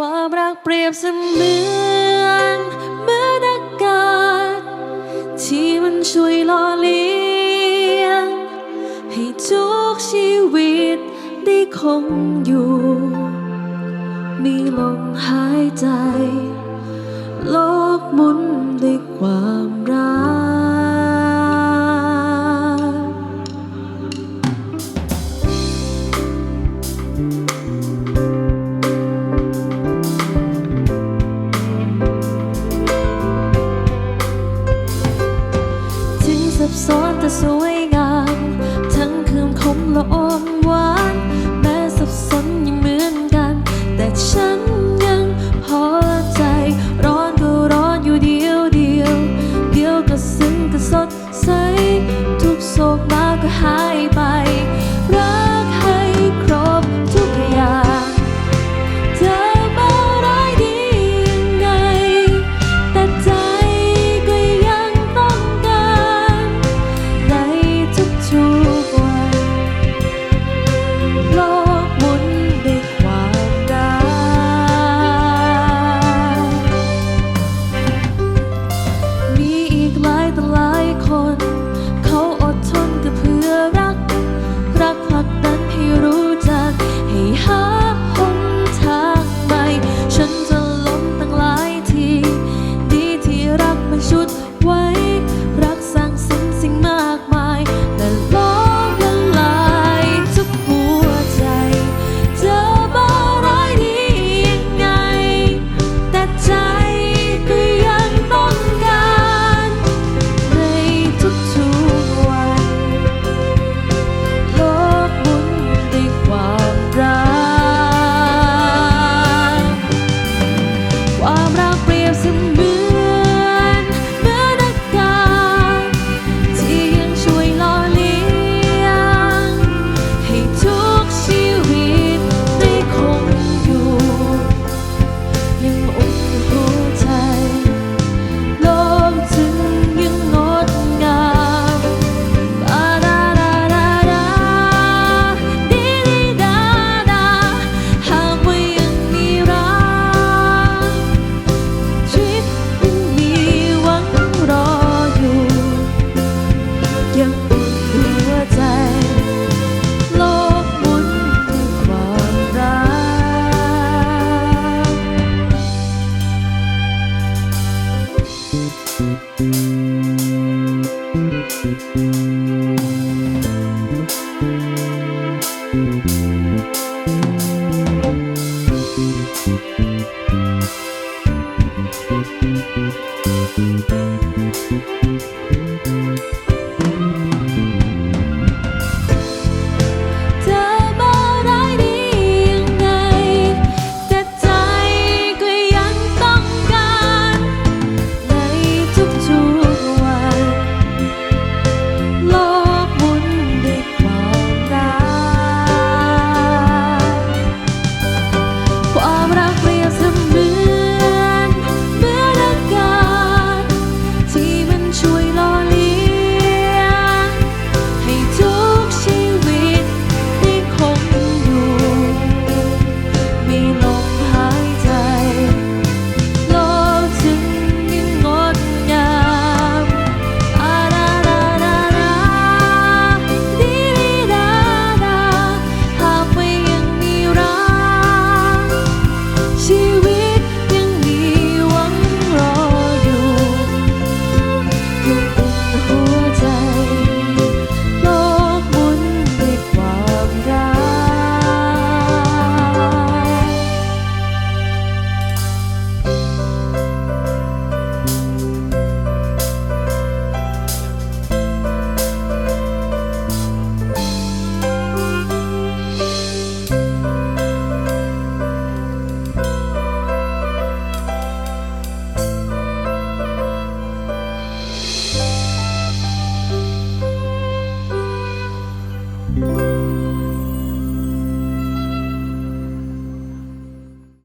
ความรักเปรียบเสมือนเมือากาศ ที่มันช่วยหล่อเลี้ยง ให้ทุกชีวิตได้คงอยู่ มีลมหายใจ โลกหมุนด้วยความรัก ซ้อนแต่สวยงาม ทั้งคืนคมละอมหวาน แม้สับสนยังเหมือนกัน แต่ฉัน